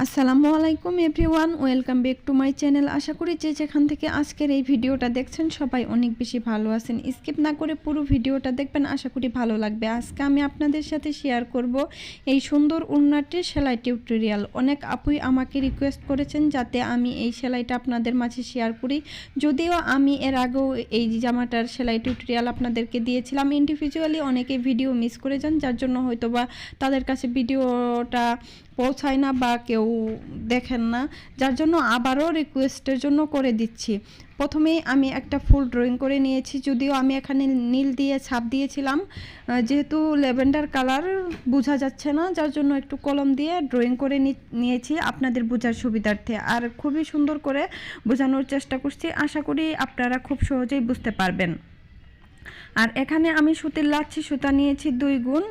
আসসালামু আলাইকুম everyone, welcome back to my channel. আশা করি যে যেখান থেকে আজকের এই ভিডিওটা দেখছেন, সবাই অনেক বেশি ভালো আছেন। স্কিপ না করে পুরো ভিডিওটা দেখবেন, আশা করি ভালো লাগবে। আজকে আমি আপনাদের সাথে শেয়ার করব এই সুন্দর উন্নাটির সেলাই টিউটোরিয়াল অনেক আপুই আমাকে রিকোয়েস্ট করেছেন যাতে আমি এই সেলাইটা আপনাদের মাঝে শেয়ার করি। যদিও আমি এর আগেও এই জামাটার সেলাই টিউটোরিয়াল আপনাদেরকে দিয়েছিলাম। ইন্ডিভিজুয়ালি অনেকে ভিডিও মিস করে যান, যার জন্য হয়তো বা তাদের কাছে ভিডিওটা পৌঁছায় না বা কেউ দেখেন না, যার জন্য আবারও রিকোয়েস্টের জন্য করে দিচ্ছি। প্রথমেই আমি একটা ফুল ড্রয়িং করে নিয়েছি, যদিও আমি এখানে নীল দিয়ে ছাপ দিয়েছিলাম। যেহেতু ল্যাভেন্ডার কালার বোঝা যাচ্ছে না, যার জন্য একটু কলম দিয়ে ড্রয়িং করে নিয়েছি আপনাদের বোঝার সুবিধার্থে। আর খুবই সুন্দর করে বোঝানোর চেষ্টা করছি, আশা করি আপনারা খুব সহজেই বুঝতে পারবেন। আর এখানে আমি সুতির লাচ্ছি সুতা নিয়েছি দুই গুণ।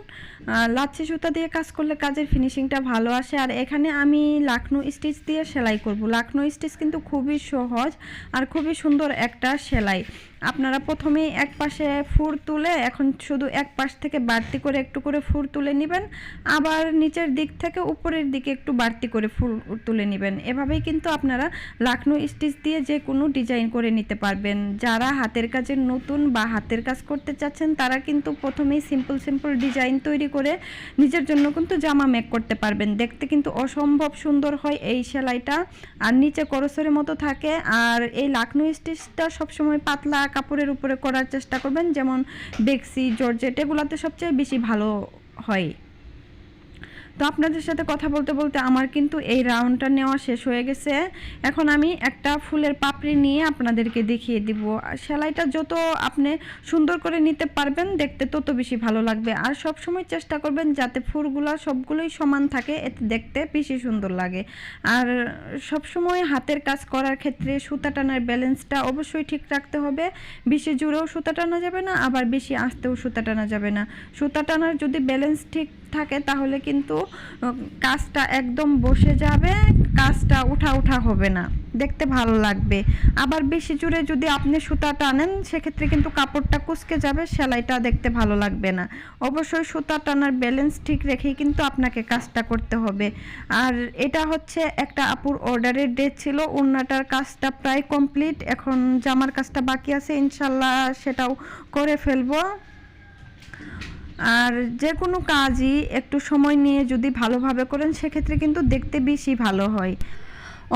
লাচ্ছি সুতা দিয়ে কাজ করলে কাজের ফিনিশিংটা ভালো আসে। আর এখানে আমি লাখনৌ স্টিচ দিয়ে সেলাই করব। লাখনৌ স্টিচ কিন্তু খুবই সহজ আর খুবই সুন্দর একটা সেলাই। আপনারা প্রথমেই এক পাশে ফুর তুলে এখন শুধু এক পাশ থেকে বাড়তি করে একটু করে ফুর তুলে নেবেন। আবার নিচের দিক থেকে উপরের দিকে একটু বাড়তি করে ফুল তুলে নেবেন। এভাবেই কিন্তু আপনারা লাখনো স্টিচ দিয়ে যে কোনো ডিজাইন করে নিতে পারবেন। যারা হাতের কাজের নতুন বা হাতের কাজ করতে চাচ্ছেন, তারা কিন্তু প্রথমেই সিম্পল সিম্পল ডিজাইন তৈরি করে নিজের জন্য কিন্তু জামা মেক করতে পারবেন। দেখতে কিন্তু অসম্ভব সুন্দর হয় এই সেলাইটা। আর নিচে করসরের মতো থাকে। আর এই লাখনো স্টিচটা সবসময় পাতলা কাপড়ের উপরে করার চেষ্টা করবেন যেমন ডেক্সি জর্জেট এগুলোতে সবচেয়ে বেশি ভালো হয়। তো আপনাদের সাথে কথা বলতে বলতে আমার কিন্তু এই রাউন্ডটা নেওয়া শেষ হয়ে গেছে। এখন আমি একটা ফুলের পাপড়ি নিয়ে আপনাদেরকে দেখিয়ে দিব। সেলাইটা যত আপনি সুন্দর করে নিতে পারবেন, দেখতে তত বেশি ভালো লাগবে। আর সব সময় চেষ্টা করবেন যাতে ফুলগুলো সবগুলোই সমান থাকে, এতে দেখতে বেশি সুন্দর লাগে। আর সব সময় হাতের কাজ করার ক্ষেত্রে সুতা টানার ব্যালেন্সটা অবশ্যই ঠিক রাখতে হবে। বেশি জুড়েও সুতা টানা যাবে না, আবার বেশি আসতেও সুতা টানা যাবে না। সুতা টানার যদি ব্যালেন্স ঠিক থাকে, তাহলে কিন্তু কাজটা একদম বসে যাবে, কাজটা উঠা উঠা হবে না। দেখতে ভালো লাগবে। আবার বেশি জুড়ে যদি আপনি সুতা টানেন সেক্ষেত্রে কিন্তু কাপড়টা কুচকে যাবে, সেলাইটা দেখতে ভালো লাগবে না। অবশ্যই সুতা টানার ব্যালেন্স ঠিক রেখেই কিন্তু আপনাকে কাজটা করতে হবে। আর এটা হচ্ছে একটা আপুর অর্ডারের ডেট ছিল ওড়নাটার কাজটা প্রায় কমপ্লিট এখন জামার কাজটা বাকি আছে, ইনশাল্লাহ সেটাও করে ফেলব। আর যে কোনো কাজই একটু সময় নিয়ে যদি ভালোভাবে করেন, সেক্ষেত্রে কিন্তু দেখতে বেশি ভালো হয়।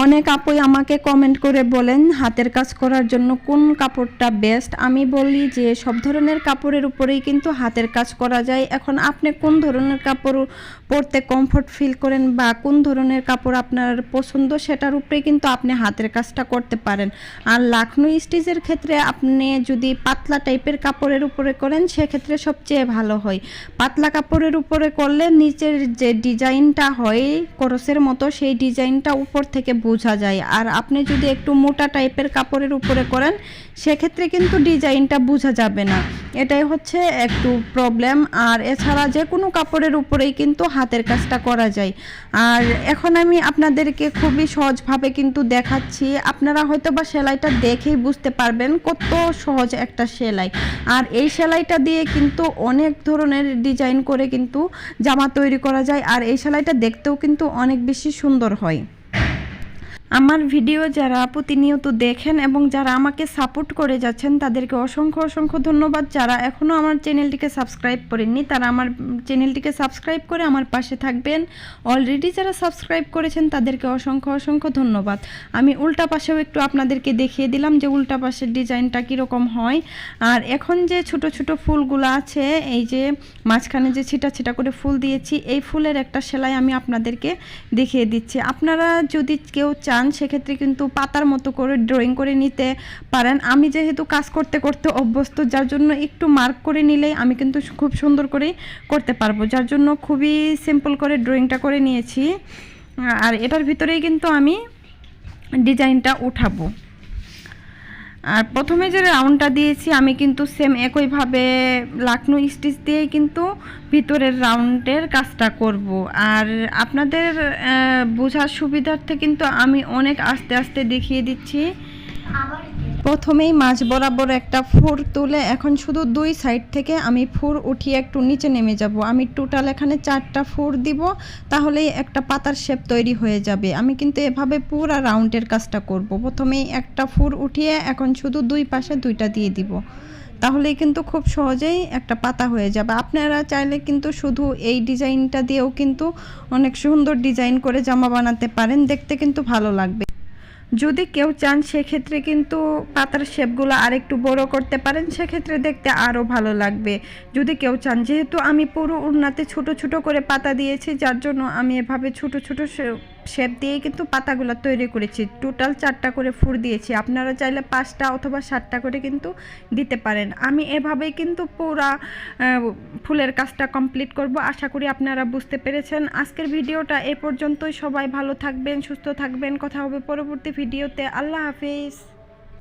অনেক আপুই আমাকে কমেন্ট করে বলেন, হাতের কাজ করার জন্য কোন কাপড়টা বেস্ট আমি বলি যে সব ধরনের কাপড়ের উপরেই কিন্তু হাতের কাজ করা যায়। এখন আপনি কোন ধরনের কাপড় পরতে কমফোর্ট ফিল করেন বা কোন ধরনের কাপড় আপনার পছন্দ সেটার উপরে কিন্তু আপনি হাতের কাজটা করতে পারেন। আর লাখনো স্টিচের ক্ষেত্রে আপনি যদি পাতলা টাইপের কাপড়ের উপরে করেন, সেক্ষেত্রে সবচেয়ে ভালো হয়। পাতলা কাপড়ের উপরে করলে নিচের যে ডিজাইনটা হয়, করসের মতো সেই ডিজাইনটা উপর থেকে বোঝা যায়। আর আপনি যদি একটু মোটা টাইপের কাপড়ের উপরে করেন, সেক্ষেত্রে কিন্তু ডিজাইনটা বোঝা যাবে না। এটাই হচ্ছে একটু প্রবলেম আর এছাড়া যে কোনো কাপড়ের উপরেই কিন্তু হাতের কাজটা করা যায়। আর এখন আমি আপনাদেরকে খুবই সহজভাবে কিন্তু দেখাচ্ছি। আপনারা হয়তো বা সেলাইটা দেখেই বুঝতে পারবেন কত সহজ একটা সেলাই। আর এই সেলাইটা দিয়ে কিন্তু অনেক ধরনের ডিজাইন করে কিন্তু জামা তৈরি করা যায়। আর এই সেলাইটা দেখতেও কিন্তু অনেক বেশি সুন্দর হয়। আমার ভিডিও যারা প্রতিনিয়ত দেখেন এবং যারা আমাকে সাপোর্ট করে যাচ্ছেন, তাদেরকে অসংখ্য অসংখ্য ধন্যবাদ। যারা এখনও আমার চ্যানেলটিকে সাবস্ক্রাইব করেননি, তারা আমার চ্যানেলটিকে সাবস্ক্রাইব করে আমার পাশে থাকবেন। অলরেডি যারা সাবস্ক্রাইব করেছেন, তাদেরকে অসংখ্য অসংখ্য ধন্যবাদ। আমি উল্টা পাশেও একটু আপনাদেরকে দেখিয়ে দিলাম যে উল্টা পাশের ডিজাইনটা কীরকম হয়। আর এখন যে ছোট ছোট ফুলগুলো আছে, এই যে মাঝখানে যে ছিটা ছিটা করে ফুল দিয়েছি, এই ফুলের একটা সেলাই আমি আপনাদেরকে দেখিয়ে দিচ্ছি। আপনারা যদি কেউ চান, সেক্ষেত্রে কিন্তু পাতার মতো করে ড্রয়িং করে নিতে পারেন। আমি যেহেতু কাজ করতে করতে অভ্যস্ত, যার জন্য একটু মার্ক করে নিলেই আমি কিন্তু খুব সুন্দর করে করতে পারব। যার জন্য খুবই সিম্পল করে ড্রয়িংটা করে নিয়েছি। আর এটার ভিতরেই কিন্তু আমি ডিজাইনটা উঠাবো। আর প্রথমে যে রাউন্ডটা দিয়েছি, আমি কিন্তু সেম একইভাবে লাকনো স্টিচ দিয়েই কিন্তু ভিতরের রাউন্ডের কাজটা করব। আর আপনাদের বোঝার সুবিধার্থে কিন্তু আমি অনেক আস্তে আস্তে দেখিয়ে দিচ্ছি। আবার প্রথমেই মাছ বরাবর একটা ফুর তুলে এখন শুধু দুই সাইড থেকে আমি ফুর উঠিয়ে একটু নিচে নেমে যাব। আমি টোটাল এখানে চারটা ফুর দিব, তাহলেই একটা পাতার শেপ তৈরি হয়ে যাবে। আমি কিন্তু এভাবে পুরা রাউন্ডের কাজটা করব। প্রথমেই একটা ফুর উঠিয়ে এখন শুধু দুই পাশে দুইটা দিয়ে দিব। তাহলেই কিন্তু খুব সহজেই একটা পাতা হয়ে যাবে। আপনারা চাইলে কিন্তু শুধু এই ডিজাইনটা দিয়েও কিন্তু অনেক সুন্দর ডিজাইন করে জামা বানাতে পারেন। দেখতে কিন্তু ভালো লাগবে। যদি কেউ চান, সেক্ষেত্রে কিন্তু পাতার শেপগুলো আরেকটু বড় করতে পারেন, সেক্ষেত্রে দেখতে আরও ভালো লাগবে। যদি কেউ চান, যেহেতু আমি পুরো উন্নাতে ছোট ছোট করে পাতা দিয়েছি, যার জন্য আমি এভাবে ছোট ছোট শেপ দিয়ে কিন্তু পাতাগুলো তৈরি করেছি। টোটাল চারটা করে ফুর দিয়েছি। আপনারা চাইলে পাঁচটা অথবা সাতটা করে কিন্তু দিতে পারেন। আমি এভাবেই কিন্তু পুরা ফুলের কাজটা কমপ্লিট করব। আশা করি আপনারা বুঝতে পেরেছেন। আজকের ভিডিওটা এ পর্যন্তই। সবাই ভালো থাকবেন, সুস্থ থাকবেন। কথা হবে পরবর্তী ভিডিওতে। আল্লাহ হাফিজ।